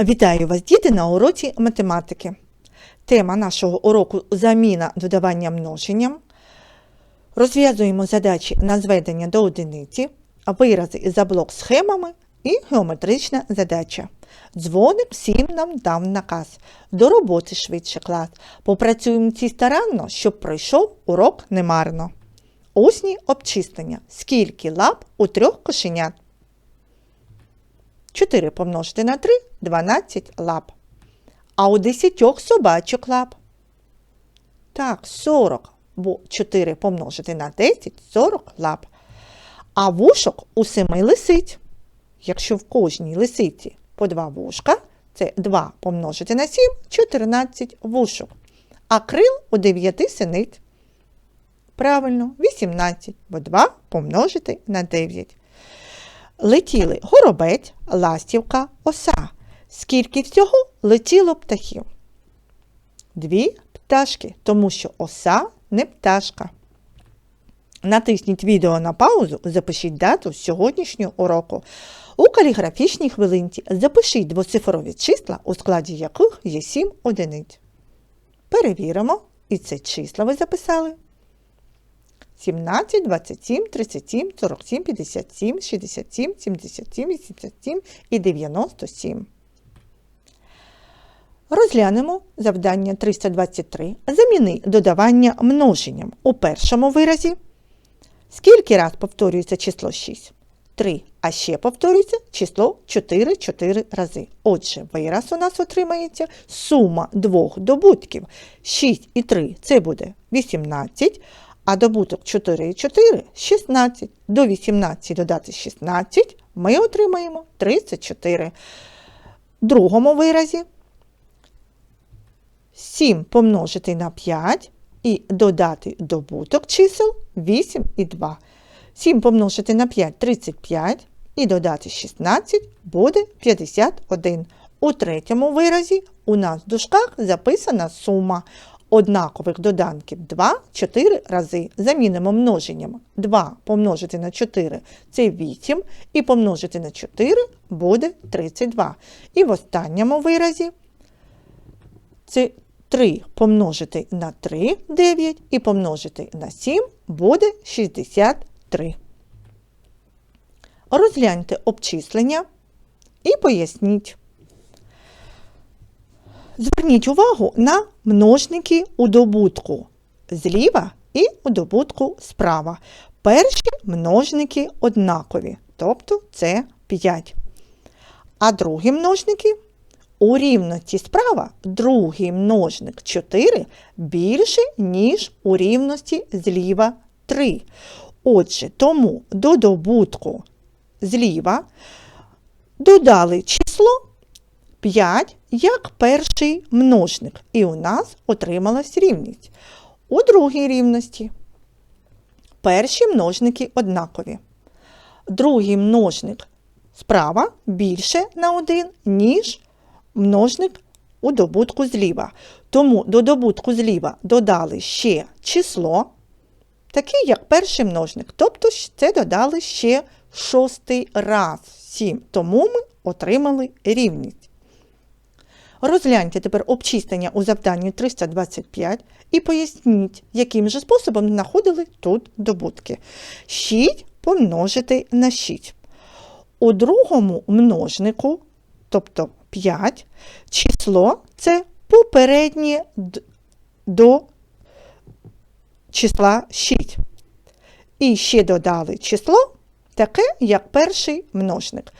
Вітаю вас, діти, на уроці математики. Тема нашого уроку заміна додавання множенням. Розв'язуємо задачі на зведення до одиниці, вирази за блок схемами і геометрична задача. Дзвоник всім нам дав наказ. До роботи швидше клас. Попрацюємо ці старанно, щоб пройшов урок немарно. Усні обчислення. Скільки лап у трьох кошенят? 4 помножити на 3 – 12 лап. А у 10 собачок лап. Так, 40, бо 4 помножити на 10 – 40 лап. А вушок у 7 лисиць. Якщо в кожній лисиці по 2 вушка, це 2 помножити на 7 – 14 вушок. А крил у 9 синиць. Правильно, 18, бо 2 помножити на 9. Летіли горобець, ластівка, оса. Скільки всього летіло птахів? Дві пташки, тому що оса не пташка. Натисніть відео на паузу, запишіть дату сьогоднішнього уроку. У каліграфічній хвилинці запишіть двоцифрові числа, у складі яких є 7 одиниць. Перевіримо, і це числа ви записали. 17, 27, 37, 47, 57, 67, 77, 87 і 97. Розглянемо завдання 323. Заміни додавання множенням у першому виразі. Скільки раз повторюється число 6? 3. А ще повторюється число 4 4 рази. Отже, вираз у нас отримається сума двох добутків. 6 і 3 це буде 18, а добуток 4 і 4 – 16. До 18 додати 16 ми отримаємо 34. В другому виразі 7 помножити на 5 і додати добуток чисел 8 і 2. 7 помножити на 5 – 35 і додати 16 буде 51. У третьому виразі у нас в дужках записана сума однакових доданків 2 4 рази. Замінимо множенням 2 помножити на 4 це 8, і помножити на 4 буде 32. І в останньому виразі це 3 помножити на 3 9 і помножити на 7 буде 63. Розгляньте обчислення і поясніть. Зверніть увагу на множники у добутку зліва і у добутку справа. Перші множники однакові, тобто це 5. А другі множники у рівності справа другий множник 4 більше, ніж у рівності зліва 3. Отже, тому до добутку зліва додали число 5 як перший множник, і у нас отрималась рівність. У другій рівності перші множники однакові. Другий множник справа більше на 1, ніж множник у добутку зліва. Тому до добутку зліва додали ще число, таке як перший множник. Тобто це додали ще шостий раз 7. Тому ми отримали рівність. Розгляньте тепер обчислення у завданні 325 і поясніть, яким же способом знаходили тут добутки. 6 помножити на 6. У другому множнику, тобто 5, число це попереднє до числа 6. І ще додали число таке, як перший множник.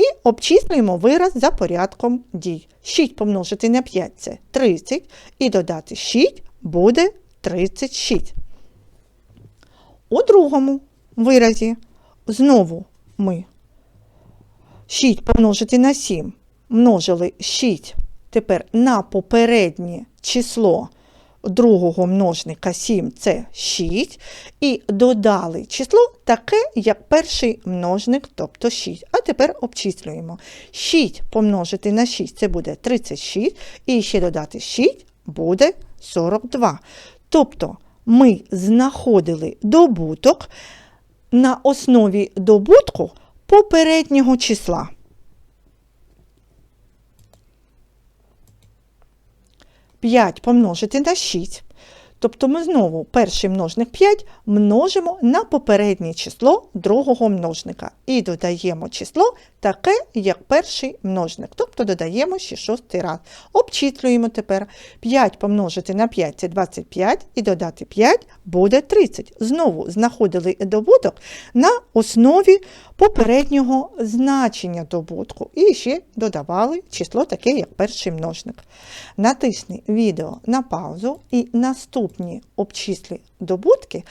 І обчислюємо вираз за порядком дій. 6 помножити на 5 це 30, і додати 6 буде 36. У другому виразі знову ми 6 помножити на 7 множили 6 тепер на попереднє число другого множника 7 це 6, і додали число таке, як перший множник, тобто 6. А тепер обчислюємо. 6 помножити на 6 це буде 36, і ще додати 6 буде 42. Тобто ми знаходили добуток на основі добутку попереднього числа. 5 помножити на 6. Тобто ми знову перший множник 5 множимо на попереднє число другого множника. І додаємо число таке, як перший множник. Тобто додаємо ще шостий раз. Обчислюємо тепер 5 помножити на 5 це 25, і додати 5 буде 30. Знову знаходили добуток на основі попереднього значення добутку. І ще додавали число таке, як перший множник. Натисни відео на паузу і наступні обчислі добутки,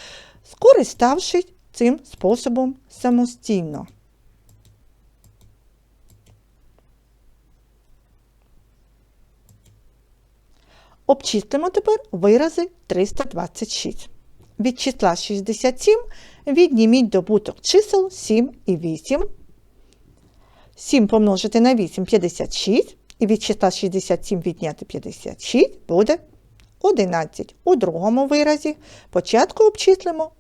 скориставшись цим способом самостійно. Обчислимо тепер вирази 326. Від числа 67 відніміть добуток чисел 7 і 8. 7 помножити на 8 56. І від числа 67 відняти 56 буде 11. У другому виразі початку обчислимо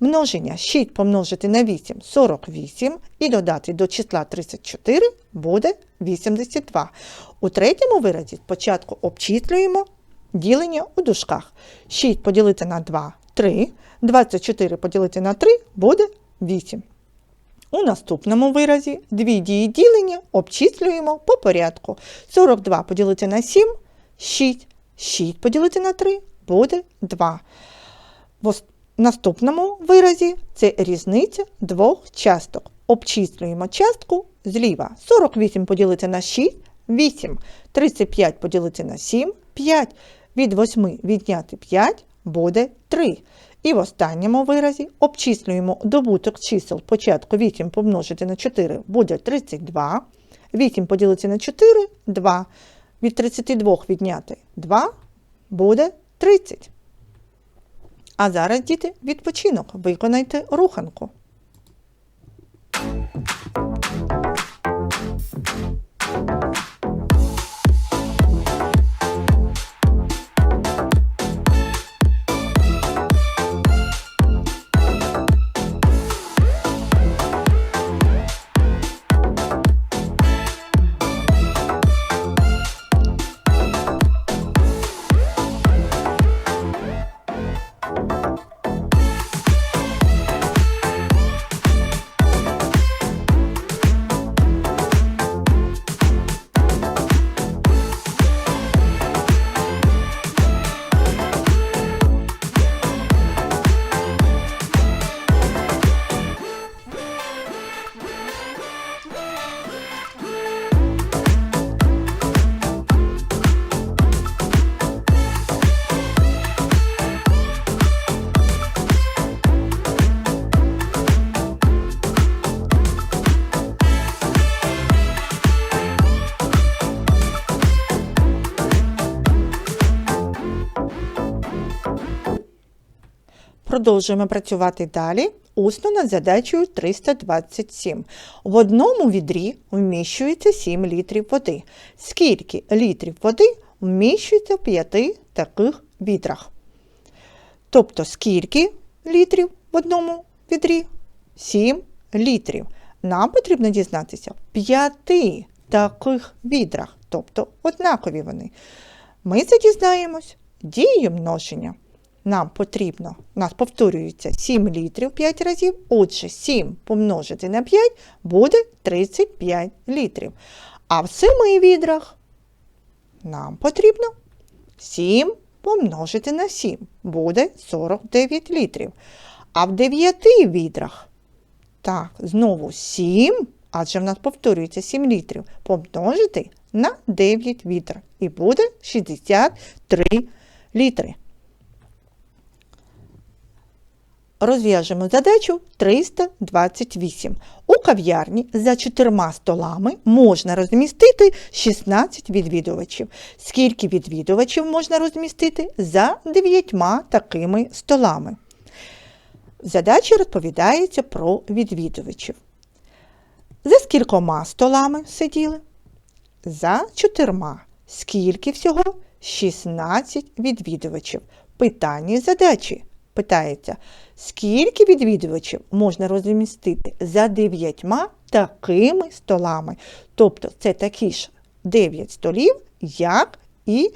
множення 6 помножити на 8 48 і додати до числа 34 буде 82. У третьому виразі спочатку обчислюємо ділення у дужках. 6 поділити на 2 3, 24 поділити на 3 буде 8. У наступному виразі дві дії ділення обчислюємо по порядку. 42 поділити на 7 6. 6 поділити на 3 буде 2. В наступному виразі це різниця двох часток. Обчислюємо частку зліва. 48 поділити на 6 8. 35 поділити на 7 5. Від 8 відняти 5 буде 3. І в останньому виразі обчислюємо добуток чисел початку 8 помножити на 4 буде 32. 8 поділити на 4 2. Від 32 відняти 2 буде 30. А зараз, діти, відпочинок. Виконайте руханку. Продовжуємо працювати далі. Усно над задачею 327. В одному відрі вміщується 7 літрів води. Скільки літрів води вміщується в 5 таких відрах? Тобто, скільки літрів в одному відрі? 7 літрів. Нам потрібно дізнатися в 5 таких відрах, тобто однакові вони. Ми це дізнаємось дією множення нам потрібно, у нас повторюється 7 літрів 5 разів, отже, 7 помножити на 5 буде 35 літрів. А в 7 відрах нам потрібно 7 помножити на 7 буде 49 літрів. А в 9 відрах, так, знову 7, адже в нас повторюється 7 літрів, помножити на 9 відр. І буде 63 літри. Розв'яжемо задачу 328. У кав'ярні за чотирма столами можна розмістити 16 відвідувачів. Скільки відвідувачів можна розмістити за дев'ятьма такими столами? В задачі розповідається про відвідувачів. За скількома столами сиділи? За чотирма. Скільки всього? 16 відвідувачів. Питання задачі питається, скільки відвідувачів можна розмістити за дев'ятьма такими столами. Тобто це такі ж 9 столів, як і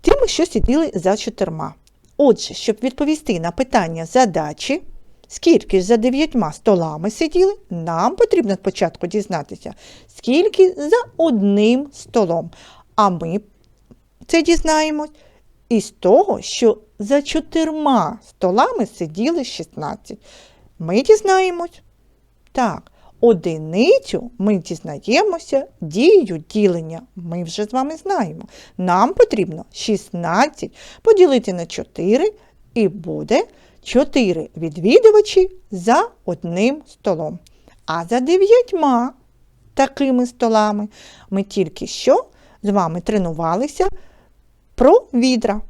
тими, що сиділи за чотирма. Отже, щоб відповісти на питання задачі, скільки ж за дев'ятьма столами сиділи, нам потрібно спочатку дізнатися, скільки за одним столом. А ми це дізнаємось із того, що за чотирма столами сиділи 16. Ми дізнаємось. Так, одиницю ми дізнаємося дією ділення. Ми вже з вами знаємо. Нам потрібно 16 поділити на 4 і буде 4 відвідувачі за одним столом. А за дев'ятьма такими столами ми тільки що з вами тренувалися про відра.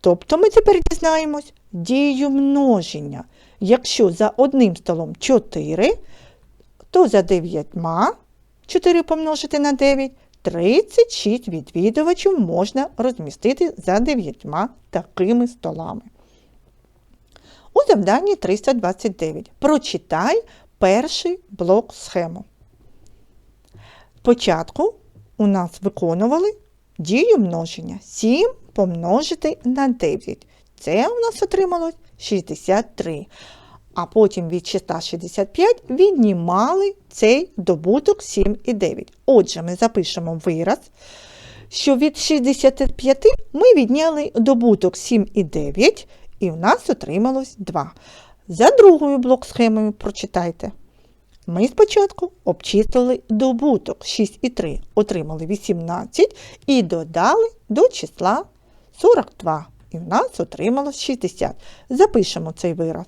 Тобто ми тепер дізнаємось дію множення. Якщо за одним столом 4, то за 9 4 помножити на 9, 36 відвідувачів можна розмістити за 9 такими столами. У завданні 329 прочитай перший блок схему. Спочатку у нас виконували дію множення 7 помножити на 9. Це у нас отрималось 63. А потім від числа 65 віднімали цей добуток 7 і 9. Отже, ми запишемо вираз, що від 65 ми відняли добуток 7 і 9, і в нас отрималось 2. За другою блок схемою прочитайте. Ми спочатку обчислили добуток 6 і 3, отримали 18 і додали до числа 42. І в нас отрималось 60. Запишемо цей вираз.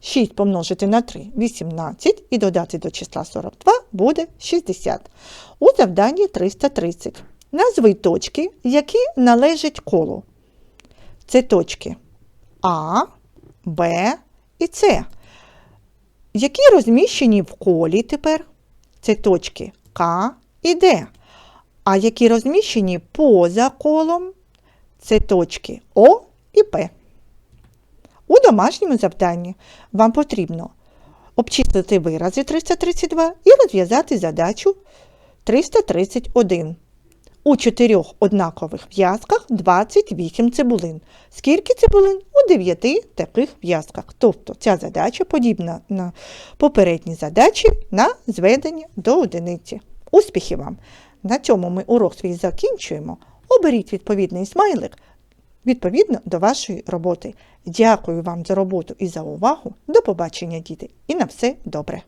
6 помножити на 3 18 і додати до числа 42 буде 60. У завданні 330. Назви точки, які належать колу. Це точки А, Б і С. Які розміщені в колі тепер? Це точки К і Д. А які розміщені поза колом? Це точки О і П. У домашньому завданні вам потрібно обчислити вирази 332 і розв'язати задачу 331. У чотирьох однакових в'язках 28 цибулин. Скільки цибулин? У 9 таких в'язках. Тобто ця задача подібна на попередні задачі на зведення до одиниці. Успіхів вам! На цьому ми урок свій закінчуємо. Оберіть відповідний смайлик відповідно до вашої роботи. Дякую вам за роботу і за увагу. До побачення, діти, і на все добре!